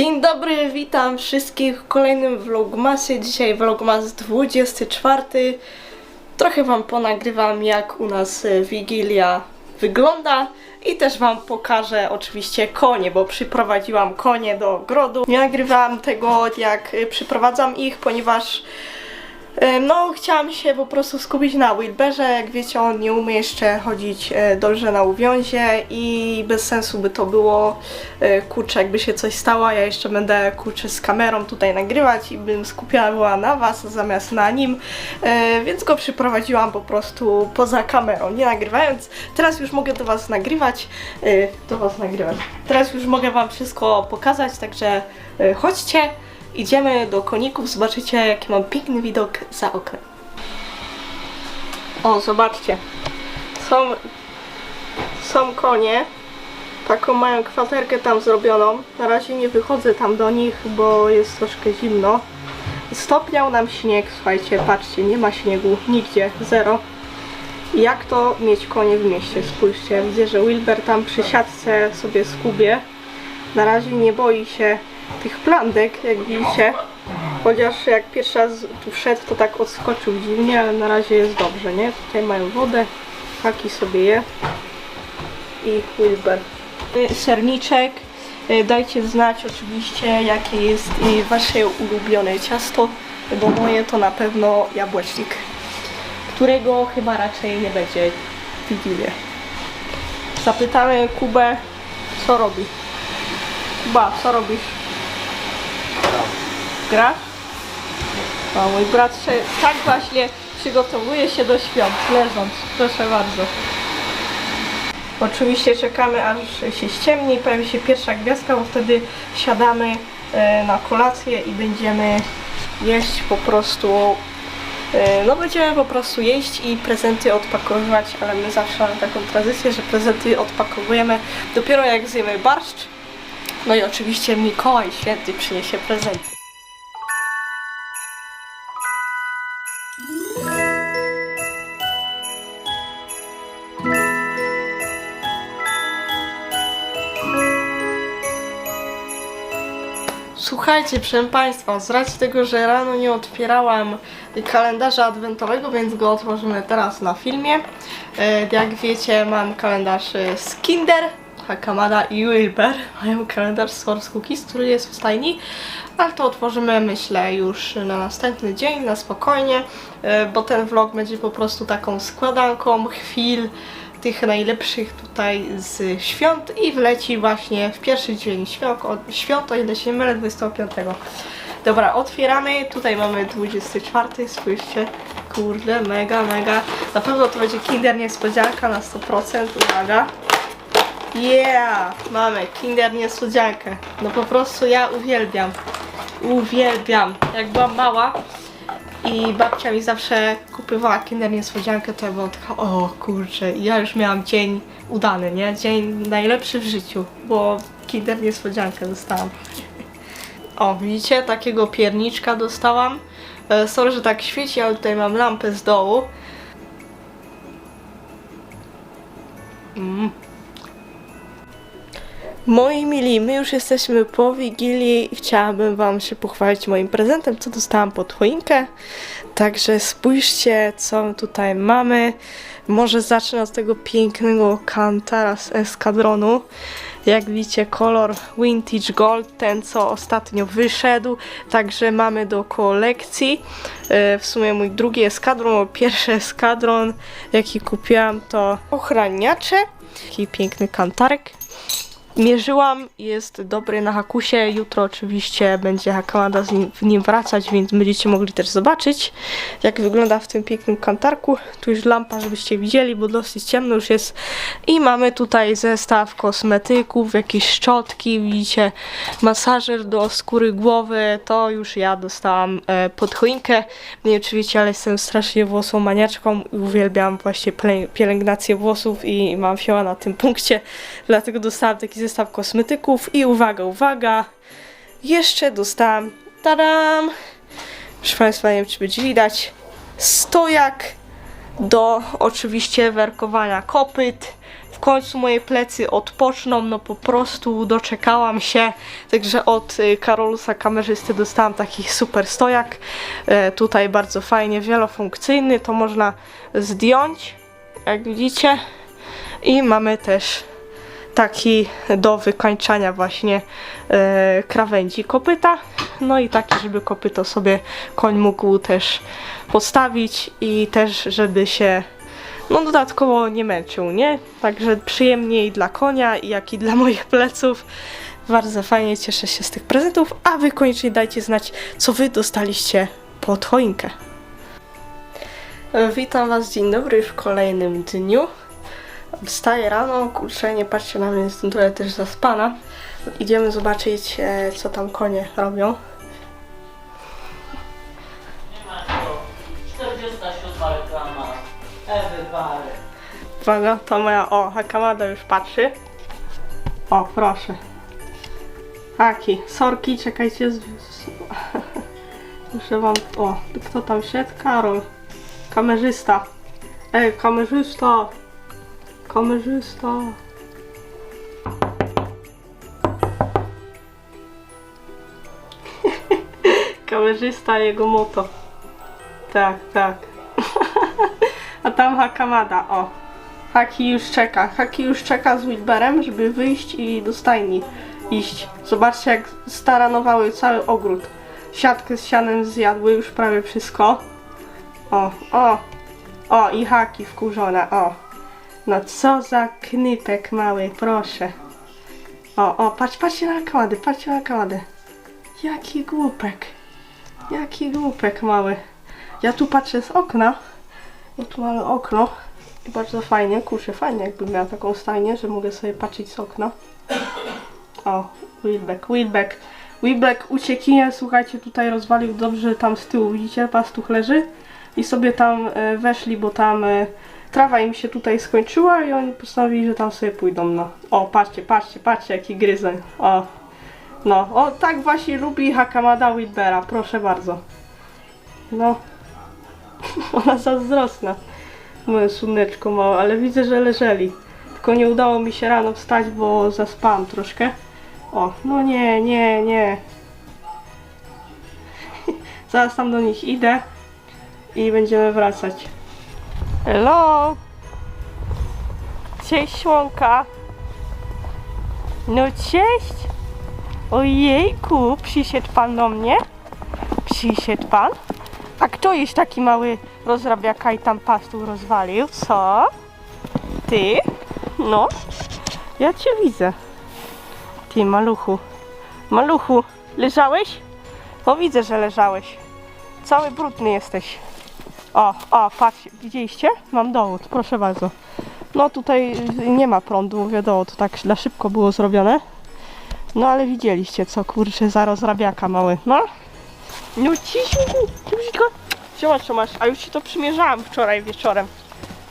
Dzień dobry, witam wszystkich w kolejnym vlogmasie. Dzisiaj vlogmas 24. Trochę wam ponagrywam jak u nas e, Wigilia wygląda i też wam pokażę oczywiście konie, bo przyprowadziłam konie do ogrodu. Nie nagrywałam tego jak e, przyprowadzam ich, ponieważ No, chciałam się po prostu skupić na Wilberze. Jak wiecie, on nie umie jeszcze chodzić e, dobrze na uwiązie i bez sensu by to było. E, Kurczę, jakby się coś stało, ja jeszcze będę kurczę z kamerą tutaj nagrywać i bym skupiała była na was zamiast na nim. E, Więc go przyprowadziłam po prostu poza kamerą, nie nagrywając. Teraz już mogę do was nagrywać. e, Do was nagrywać. Teraz już mogę wam wszystko pokazać, także e, chodźcie. Idziemy do koników, zobaczycie jaki mam piękny widok za oknem. O, zobaczcie. Są, są konie. Taką mają kwaterkę tam zrobioną. Na razie nie wychodzę tam do nich, bo jest troszkę zimno. Stopniał nam śnieg, słuchajcie, patrzcie, nie ma śniegu, nigdzie, zero. Jak to mieć konie w mieście? Spójrzcie, widzę, że Wilber tam przy siatce sobie skubie. Na razie nie boi się tych plandek, jak widzicie. Chociaż jak pierwszy raz tu wszedł, to tak odskoczył dziwnie, ale na razie jest dobrze, nie? Tutaj mają wodę, haki sobie je. I Wilber. Serniczek. Y, Dajcie znać oczywiście, jakie jest y, wasze ulubione ciasto, bo moje to na pewno jabłecznik, którego chyba raczej nie będzie w Wigilię. Zapytamy Kubę, co robi. Kuba, co robisz? Grasz? O, mój brat się tak właśnie przygotowuje się do świąt, leżąc. Proszę bardzo. Oczywiście czekamy aż się ściemni, pojawi się pierwsza gwiazdka, bo wtedy siadamy e, na kolację i będziemy jeść po prostu e, no będziemy po prostu jeść i prezenty odpakowywać, ale my zawsze mamy taką tradycję, że prezenty odpakowujemy dopiero jak zjemy barszcz. No i oczywiście Mikołaj Święty przyniesie prezenty. Słuchajcie, proszę Państwa, z racji tego, że rano nie otwierałam kalendarza adwentowego, więc go otworzymy teraz na filmie. E, Jak wiecie, mam kalendarz e, z Kinder, Hakamada i Wilber. Mają kalendarz z Horse Cookies, który jest w stajni, ale to otworzymy, myślę, już na następny dzień, na spokojnie, e, bo ten vlog będzie po prostu taką składanką chwil, tych najlepszych tutaj z świąt i wleci właśnie w pierwszy dzień świąt, o, świąt o ile się mylę, 25. Dobra, otwieramy. Tutaj mamy 24, spójrzcie. Kurde, mega, mega. Na pewno to będzie Kinder Niespodzianka na 100%, uwaga. Yeah! Mamy Kinder Niespodziankę. No po prostu ja uwielbiam. Uwielbiam. Jak byłam mała, i babcia mi zawsze kupywała kinder niespodziankę, to ja byłam taka, o kurczę, ja już miałam dzień udany, nie? Dzień najlepszy w życiu, bo kinder niespodziankę dostałam. O, widzicie? Takiego pierniczka dostałam. E, Sorry, że tak świeci, ale tutaj mam lampę z dołu. Mm. Moi mili, my już jesteśmy po Wigilii i chciałabym Wam się pochwalić moim prezentem, co dostałam pod choinkę. Także spójrzcie, co tutaj mamy. Może zacznę od tego pięknego kantara z eskadronu. Jak widzicie, kolor Vintage Gold, ten co ostatnio wyszedł. Także mamy do kolekcji. E, W sumie mój drugi eskadron, bo pierwszy eskadron, jaki kupiłam, to ochraniacze. Taki piękny kantarek. Mierzyłam, jest dobry na hakusie. Jutro oczywiście będzie Hakamada z nim, w nim wracać, więc będziecie mogli też zobaczyć, jak wygląda w tym pięknym kantarku. Tu już lampa, żebyście widzieli, bo dosyć ciemno już jest. I mamy tutaj zestaw kosmetyków, jakieś szczotki, widzicie, masażer do skóry głowy. To już ja dostałam e, pod choinkę. Nie oczywiście, ale jestem strasznie włosą maniaczką i uwielbiam właśnie pielęgnację włosów i mam fioła na tym punkcie. Dlatego dostałam taki zestaw kosmetyków i uwaga, uwaga, jeszcze dostałam, tadam, proszę Państwa, nie wiem czy będzie widać, stojak do oczywiście werkowania kopyt, końcu moje plecy odpoczną, no po prostu doczekałam się. Także od y, Karolusa kamerzysty dostałam taki super stojak. E, tutaj bardzo fajnie, wielofunkcyjny, to można zdjąć, jak widzicie. I mamy też taki do wykańczania właśnie e, krawędzi kopyta. No i taki, żeby kopyto sobie koń mógł też postawić i też, żeby się no dodatkowo nie męczył, nie? Także przyjemniej dla konia, jak i dla moich pleców. Bardzo fajnie, cieszę się z tych prezentów, a wy koniecznie dajcie znać, co wy dostaliście pod choinkę. E, Witam was, dzień dobry w kolejnym dniu. Wstaję rano, kurczę, nie patrzcie na mnie, jestem trochę też zaspana. Idziemy zobaczyć, e, co tam konie robią. 47 reklama Ewy Bary. Uwaga, to moja, o, Hakamada już patrzy. O, proszę. Haki, sorki, czekajcie. Z... Muszę wam, o, kto tam szedł? Karol. Kamerzysta. Ej, kamerzysta. Kamerzysta. Kamerzysta, jego moto. Tak, tak. A tam Hakamada, o. Haki już czeka. Haki już czeka z Wilberem, żeby wyjść i do stajni iść. Zobaczcie, jak staranowały cały ogród. Siatkę z sianem zjadły już prawie wszystko. O, o, o i haki wkurzone, o. No co za knypek mały, proszę. O, o, patrz, patrzcie na kamadę, patrzcie na kamadę. Jaki głupek. Jaki głupek mały. Ja tu patrzę z okna. No tu mamy okno. I bardzo fajnie, kurczę, fajnie jakbym miała taką stajnię, że mogę sobie patrzeć z okna. O, Wilbeck, Wilbeck. Wilbeck ucieknie, słuchajcie, tutaj rozwalił dobrze tam z tyłu, widzicie, pastuch leży. I sobie tam e, weszli, bo tam e, trawa im się tutaj skończyła i oni postanowili, że tam sobie pójdą, no. O, patrzcie, patrzcie, patrzcie, jaki gryzeń. O, no, o, tak właśnie lubi Hakamada Wilbera, proszę bardzo. No, ona zazdrosna. Moje słoneczko małe, ale widzę, że leżeli. Tylko nie udało mi się rano wstać, bo zaspałam troszkę. O, no nie, nie, nie. Zaraz tam do nich idę i będziemy wracać. Hello! Cześć, Słonka! No cześć! Ojejku, przyszedł pan do mnie? Przyszedł pan? A kto jest taki mały rozrabiaka i tam pastuch rozwalił? Co? Ty? No, ja cię widzę. Ty, maluchu. Maluchu, leżałeś? O, widzę, że leżałeś. Cały brudny jesteś. O, o, patrz, widzieliście? Mam dowód, proszę bardzo. No tutaj nie ma prądu, mówię dowód, to tak na szybko było zrobione. No ale widzieliście, co kurczę za rozrabiaka mały, no? No ciśnij, ciśnij Zobacz co masz, a już ci to przymierzałam wczoraj wieczorem.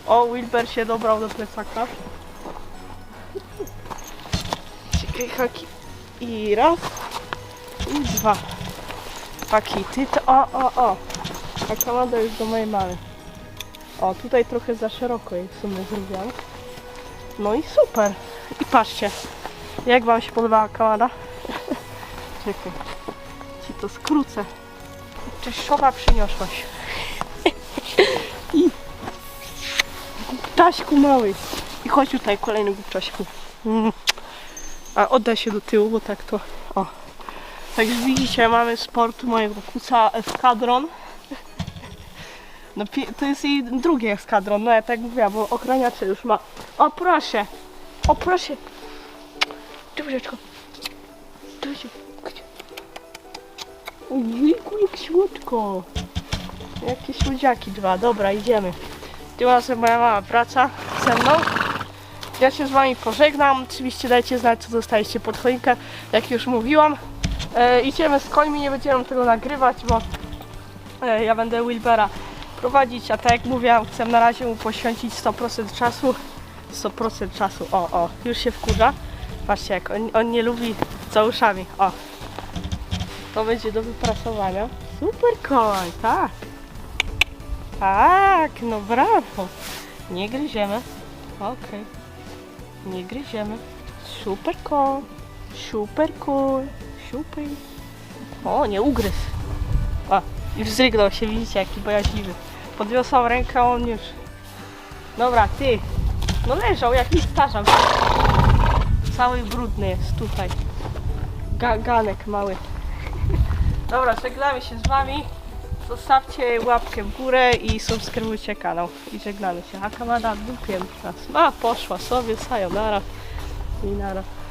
O, Wilber się dobrał do plecaka. Czekaj, haki. I raz. I dwa. Haki, ty to... O, o, o. A komanda już do mojej mamy. O, tutaj trochę za szeroko jej w sumie zrobiłam. No i super. I patrzcie. Jak wam się podobała kamada? Czekaj. Ci to skrócę. Cześć, szowa przyniosłaś. I... Taśku mały. I chodź tutaj, kolejny głupczaśku. Mm. A oddaj się do tyłu, bo tak to... O. Także widzicie, mamy sport mojego kuca eskadron. No to jest jej drugi eskadron, no ja tak mówiłam, bo ochraniacze już ma. O proszę! O proszę! Dobreczko. Dobrze. Ojejku, jak słodko. Jakie słodziaki dwa. Dobra, idziemy. Tymczasem moja mama wraca ze mną. Ja się z wami pożegnam. Oczywiście dajcie znać, co dostaliście pod choinkę, jak już mówiłam. E, idziemy z końmi, nie będziemy tego nagrywać, bo e, ja będę Wilbera prowadzić, a tak jak mówiłam, chcę na razie mu poświęcić 100% czasu. 100% czasu. O, o, już się wkurza. Patrzcie, jak on, on nie lubi za uszami. O, to będzie do wyprasowania. Super koń, tak. Tak, no brawo. Nie gryziemy. Okej. Nie gryziemy. Super cool. Super cool. Super. O, nie ugryzł. A, już zrygnął się, widzicie, jaki bojaźliwy. Podniosłam rękę, on już. Dobra, ty. No leżał jakiś starzam. Cały brudny jest tutaj. Ga ganek mały. Dobra, żegnamy się z wami. Zostawcie łapkę w górę i subskrybujcie kanał. I żegnamy się. A kamera dupiem nas. A, poszła sobie, sayonara. I nara.